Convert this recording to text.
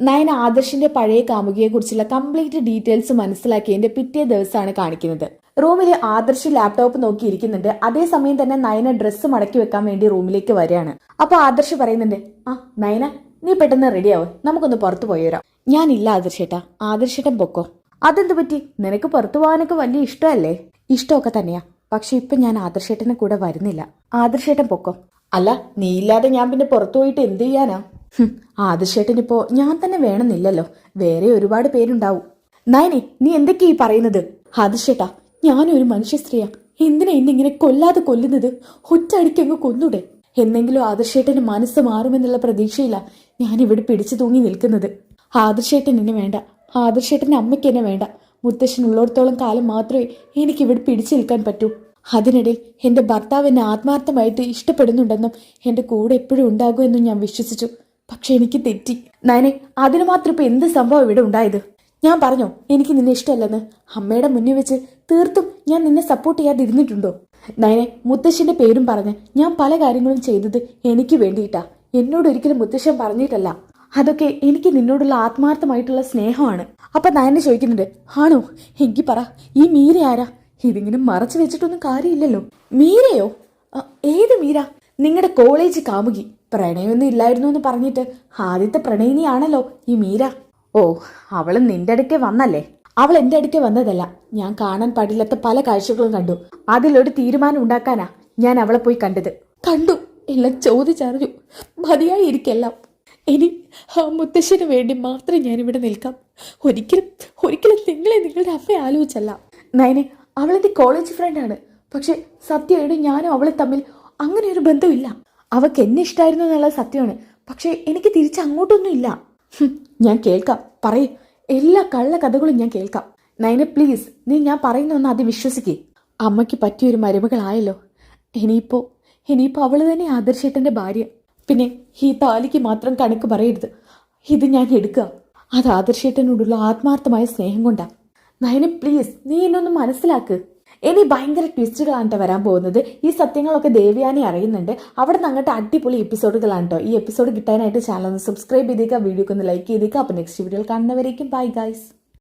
നയന ആദർശിന്റെ പഴയ കാമുകിയെക്കുറിച്ചുള്ള complete details മനസ്സിലാക്കിയതിന്റെ പിറ്റേ ദിവസമാണ് കാണിക്കുന്നത്. റൂമിൽ ആദർശ് ലാപ്ടോപ്പ് നോക്കിയിരിക്കുന്നുണ്ട്. അതേസമയം തന്നെ നയന ഡ്രസ്സ് മടക്കി വെക്കാൻ വേണ്ടി റൂമിലേക്ക് വരികയാണ്. അപ്പൊ ആദർശ് പറയുന്നുണ്ട് ആ നയന നീ പെട്ടെന്ന് റെഡിയാവും നമുക്കൊന്ന് പുറത്തു പോയേരാം ഞാനില്ല ആദർശേട്ടാ ആദർശേട്ടൻ പൊക്കോ? അതെന്ത് പറ്റി? നിനക്ക് പുറത്തു പോകാനൊക്കെ വലിയ ഇഷ്ടമല്ലേ? ഇഷ്ടമൊക്കെ തന്നെയാ. പക്ഷെ ഇപ്പൊ ഞാൻ ആദർശേട്ടനെ കൂടെ വരുന്നില്ല. ആദർശേട്ടൻ പൊക്കോ? അല്ല നീ ഇല്ലാതെ ഞാൻ പിന്നെ പുറത്തു പോയിട്ട് എന്ത് ചെയ്യാനാ? ഹും, ആദർശേട്ടനിപ്പോ ഞാൻ തന്നെ വേണമെന്നില്ലല്ലോ. വേറെ ഒരുപാട് പേരുണ്ടാവും. നയനെ നീ എന്തൊക്കെയാ ഈ പറയുന്നത്? ആദർശേട്ടാ ഞാനൊരു മനുഷ്യ സ്ത്രീയാ. എന്തിനാ ഇന്നിങ്ങനെ കൊല്ലാതെ കൊല്ലുന്നത്? ഒറ്റയടിക്കങ്ങ് കൊന്നൂടെ? എന്നെങ്കിലും ആദർശേട്ടന് മനസ്സ് മാറുമെന്നുള്ള പ്രതീക്ഷയില്ല ഞാൻ ഇവിടെ പിടിച്ചു തൂങ്ങി നിൽക്കുന്നത്. ആദർശേട്ടൻ എന്നെ വേണ്ട. ആദർശേട്ടന്റെ അമ്മയ്ക്ക് എന്നെ വേണ്ട. മുത്തശ്ശൻ ഉള്ളിടത്തോളം കാലം മാത്രമേ എനിക്ക് ഇവിടെ പിടിച്ചു നിൽക്കാൻ പറ്റൂ. അതിനിടയിൽ എന്റെ ഭർത്താവ് എന്നെ ആത്മാർത്ഥമായിട്ട് ഇഷ്ടപ്പെടുന്നുണ്ടെന്നും എന്റെ കൂടെ എപ്പോഴും ഉണ്ടാകുമെന്നും ഞാൻ വിശ്വസിച്ചു. പക്ഷെ എനിക്ക് തെറ്റി. നയനെ അതിന് മാത്രം ഇപ്പൊ എന്ത് സംഭവം ഇവിടെ ഉണ്ടായത്? ഞാൻ പറഞ്ഞോ എനിക്ക് നിന്നെ ഇഷ്ടമല്ലെന്ന്. അമ്മയുടെ മുന്നിൽ വെച്ച് തീർത്തും ഞാൻ നിന്നെ സപ്പോർട്ട് ചെയ്യാതിരുന്നിട്ടുണ്ടോ? നയനെ മുത്തശ്ശന്റെ പേരും പറഞ്ഞ് ഞാൻ പല കാര്യങ്ങളും ചെയ്തത് എനിക്ക് വേണ്ടിയിട്ടാ. എന്നോട് ഒരിക്കലും മുത്തശ്ശൻ പറഞ്ഞിട്ടല്ല. അതൊക്കെ എനിക്ക് നിന്നോടുള്ള ആത്മാർത്ഥമായിട്ടുള്ള സ്നേഹമാണ്. അപ്പൊ നയനെ ചോദിക്കുന്നുണ്ട് ആണോ? എങ്കിൽ പറ ഈ മീര ആരാ? ഇതിങ്ങനെ മറച്ചു വെച്ചിട്ടൊന്നും കാര്യമില്ലല്ലോ. മീരയോ? ഏത് മീര? നിങ്ങളുടെ കോളേജ് കാമുകി പ്രണയമൊന്നും ഇല്ലായിരുന്നു എന്ന് പറഞ്ഞിട്ട് ആദ്യത്തെ പ്രണയിനിയാണല്ലോ ഈ മീര. ഓ അവൾ നിന്റെ അടുക്കെ വന്നല്ലേ? അവൾ എന്റെ അടുക്കെ വന്നതല്ല. ഞാൻ കാണാൻ പാടില്ലാത്ത പല കാഴ്ചകളും കണ്ടു. അതിലൊരു തീരുമാനം ഉണ്ടാക്കാനാ ഞാൻ അവളെ പോയി കണ്ടത്. കണ്ടു. എല്ലാം ചോദിച്ചറിഞ്ഞു. മതിയായിരിക്കെല്ലാം. ഇനി ആ മുത്തശ്ശന് വേണ്ടി മാത്രം ഞാൻ ഇവിടെ നിൽക്കാം. ഒരിക്കലും ഒരിക്കലും നിങ്ങളെ നിങ്ങളുടെ അമ്മ ആലോചിച്ചല്ല. നയനെ അവളെന്റെ കോളേജ് ഫ്രണ്ടാണ് പക്ഷെ സത്യമായിട്ട് ഞാനും അവളെ തമ്മിൽ അങ്ങനെ ഒരു ബന്ധമില്ല. അവക്ക് എന്നെ ഇഷ്ടമായിരുന്നു എന്നുള്ളത് സത്യമാണ്. പക്ഷേ എനിക്ക് തിരിച്ച് അങ്ങോട്ടൊന്നും ഇല്ല. ഞാൻ കേൾക്കാം. പറയൂ. എല്ലാ കള്ള കഥകളും ഞാൻ കേൾക്കാം. നയനെ പ്ലീസ് നീ ഞാൻ പറയുന്ന ഒന്ന് അത് വിശ്വസിക്കേ. അമ്മയ്ക്ക് പറ്റിയൊരു മരുമകളായല്ലോ. ഇനിയിപ്പോ ഇനിയിപ്പോ അവൾ തന്നെ ആദർശേട്ടന്റെ ഭാര്യ. പിന്നെ ഈ താലിക്ക് മാത്രം കണക്ക് പറയരുത്. ഇത് ഞാൻ എടുക്കുക. അത് ആദർശേട്ടനോടുള്ള ആത്മാർത്ഥമായ സ്നേഹം കൊണ്ടാ. നയനെ പ്ലീസ് നീ എന്നൊന്ന് മനസ്സിലാക്ക്. ഇനി ഭയങ്കര ട്വിസ്റ്റുകളാണ് വരാൻ പോകുന്നത്. ഈ സത്യങ്ങളൊക്കെ ദേവയാനി അറിയുന്നുണ്ട്. അവിടെ നിന്ന് അങ്ങോട്ട് അടിപൊളി എപ്പിസോഡുകളാണ് കേട്ടോ ഈ എപ്പിസോഡ് കിട്ടാനായിട്ട് ചാനൽ ഒന്ന് സബ്സ്ക്രൈബ് ചെയ്തേക്കുക വീഡിയോക്ക് ഒന്ന് ലൈക്ക് ചെയ്തേക്കുക അപ്പോൾ നെക്സ്റ്റ് വീഡിയോയിൽ കാണുന്നവരേക്കും ബൈ ഗൈസ്